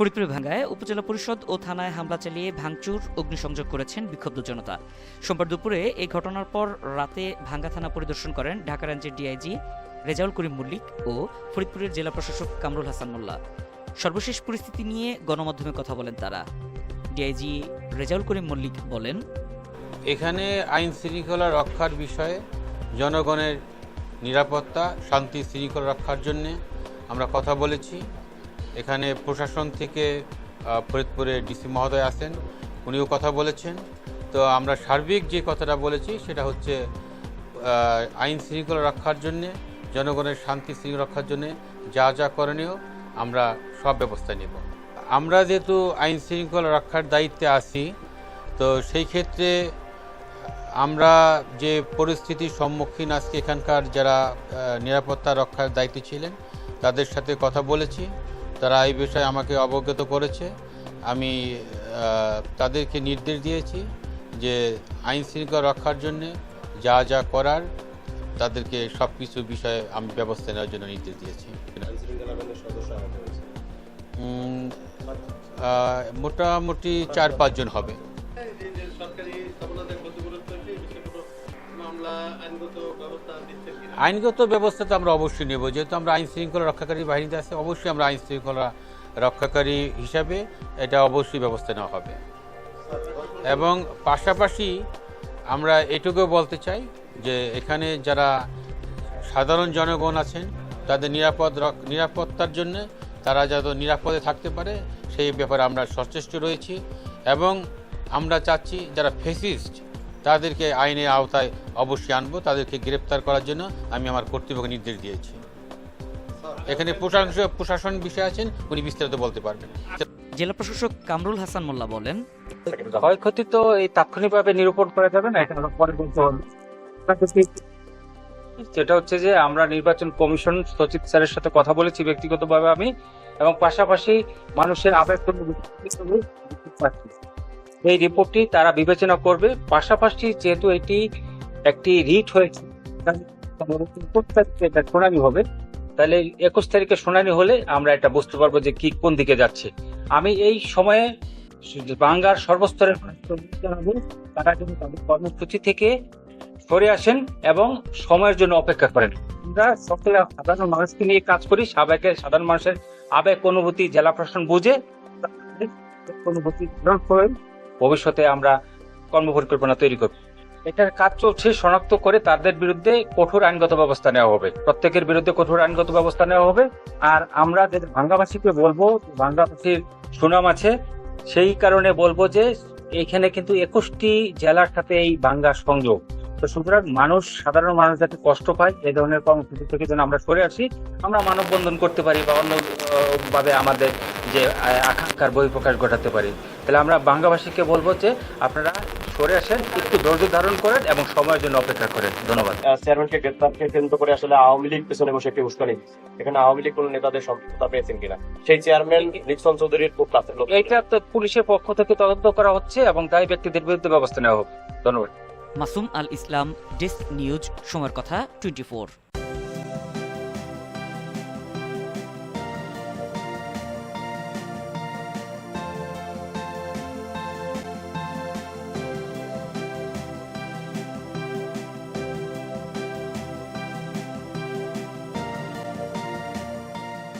ফরিদপুরের ভাঙ্গায় উপজেলা পরিষদ ও থানায় হামলা চালিয়ে ভাঙচুর, অগ্নিসংযোগ করেছেন বিক্ষুব্ধ জনতা। সোমবার দুপুরে এই ঘটনার পর রাতে ভাঙ্গা থানা পরিদর্শন করেন ঢাকা রেঞ্জের ডিআইজি রেজাউল করিম মল্লিক ও ফরিদপুরের জেলা প্রশাসক কামরুল হাসান মোল্লা। সর্বশেষ পরিস্থিতি নিয়ে গণমাধ্যমে কথা বলেন তারা। ডিআইজি রেজাউল করিম মল্লিক বলেন, এখানে আইন শৃঙ্খলা রক্ষার বিষয়ে জনগণের নিরাপত্তা, শান্তি, শৃঙ্খলা রক্ষার জন্য আমরা কথা বলেছি। এখানে প্রশাসন থেকে ফরিদপুরে ডিসি মহোদয় আছেন উনিও কথা বলেছেন। তো আমরা সার্বিক যে কথাটা বলেছি, সেটা হচ্ছে আইন শৃঙ্খলা রক্ষার জন্যে, জনগণের শান্তি শৃঙ্খলা রক্ষার জন্যে যা যা করণীয়, আমরা সব ব্যবস্থা নেব। আমরা যেহেতু আইন শৃঙ্খলা রক্ষার দায়িত্বে আছি, তো সেই ক্ষেত্রে আমরা যে পরিস্থিতির সম্মুখীন আজকে এখানকার যারা নিরাপত্তা রক্ষার দায়িত্বে ছিলেন, তাদের সাথে কথা বলেছি। তারা এই বিষয়ে আমাকে অবগত করেছে। আমি তাদেরকে নির্দেশ দিয়েছি যে আইন শৃঙ্খলা রক্ষার জন্য যা যা করার তাদেরকে সব কিছু বিষয়ে আমি ব্যবস্থা নেওয়ার জন্য নির্দেশ দিয়েছি। মোটামুটি চার পাঁচজন হবে। সরকারি আইনগত ব্যবস্থা তো আমরা অবশ্যই নেব। যেহেতু আমরা আইন শৃঙ্খলা রক্ষাকারী বাহিনীতে আছে, অবশ্যই আমরা আইন শৃঙ্খলা রক্ষাকারী হিসাবে এটা অবশ্যই ব্যবস্থা নেওয়া হবে। এবং পাশাপাশি আমরা এটুকুও বলতে চাই যে এখানে যারা সাধারণ জনগণ আছেন, তাদের নিরাপদ নিরাপত্তার জন্য তারা যাতে নিরাপদে থাকতে পারে, সেই ব্যাপারে আমরা সচেষ্ট রয়েছি। এবং আমরা চাচ্ছি যারা ফেসিস্ট তাদেরকে আইনের আওতায় অবশ্যই আনব তাদেরকে গ্রেপ্তার করার জন্য আমি আমার কর্তৃপক্ষকে নির্দেশ দিয়েছি। এখানে প্রশাসন প্রশাসন বিষয় আছেন উনি বিস্তারিত বলতে পারবেন। জেলা প্রশাসক কামরুল হাসান মোল্লা বলেন ক্ষয়ক্ষতি তো এই তাৎক্ষণিকভাবে নিরূপণ করা যাবে না এটা পরে বলতে হবে। যেটা হচ্ছে যে আমরা নির্বাচন কমিশন সচিব স্যারের সাথে কথা বলেছি ব্যক্তিগতভাবে আমি এবং পাশাপাশি মানুষের আবেগ এই রিপোর্টটি তারা বিবেচনা করবে। পাশাপাশি যেহেতু এটি একটি রিট হয়েছে এটা শুনানি হবে। তাহলে একুশ তারিখে শুনানি হলে আমরা এটা বুঝতে পারব যে কি কোন দিকে যাচ্ছে। আমি এই সময়ে বাংলার সর্বস্তরের তারা যেন তাদের কর্মসূচি থেকে সরে আসেন এবং সময়ের জন্য অপেক্ষা করেন। আমরা সকলে সাধারণ মানুষকে নিয়ে কাজ করি সাবেকের সাধারণ মানুষের আবেগ, অনুভূতি, জেলা প্রশাসন বুঝে অনুভূতি গ্রহণ করে ভবিষ্যতে আমরা কর্মপরিকল্পনা তৈরি করব। এটার কাজ চলছে শনাক্ত করে তাদের বিরুদ্ধে কঠোর আইনগত ব্যবস্থা নেওয়া হবে। প্রত্যেকের বিরুদ্ধে কঠোর আইনগত ব্যবস্থা নেওয়া হবে। আর আমরা যে ভাঙ্গাবাসীকে বলব ভাঙ্গাবাসীর সুনাম আছে, সেই কারণে বলব যে এখানে কিন্তু একুশটি জেলার সাথে এই বাঙ্গা সংযোগ। তো সুতরাং মানুষ, সাধারণ মানুষ যাতে কষ্ট পায় এই ধরনের কর্মসূচি থেকে যেন আমরা সরে আসি, আমরা মানববন্ধন করতে পারি বা অন্যভাবে আমাদের যে আকাঙ্ক্ষার বহিঃপ্রকাশ ঘটাতে পারি। তাহলে আমরা বাঙ্গাভাষীকে বলব যে আপনারা সরে আসেন একটু ধৈর্য ধারণ করেন এবং সময়ের জন্য অপেক্ষা করেন। ধন্যবাদ। চেয়ারম্যানকে গ্রেপ্তারকে কেন্দ্র করে আসলে আওয়ামী লীগ পেছনে বসে একটি উস্কানি। এখানে আওয়ামী লীগ কোন নেতাদের সম্পৃক্ততা পেয়েছেন কিনা? সেই চেয়ারম্যান নিক্সন চৌধুরীর খুব কাছের লোক। এইটা তো পুলিশের পক্ষ থেকে তদন্ত করা হচ্ছে এবং দায়ী ব্যক্তিদের বিরুদ্ধে ব্যবস্থা নেওয়া হবে ধন্যবাদ। মাসুম আল ইসলাম ডেস্ক নিউজ সময়ের কথা টোয়েন্টি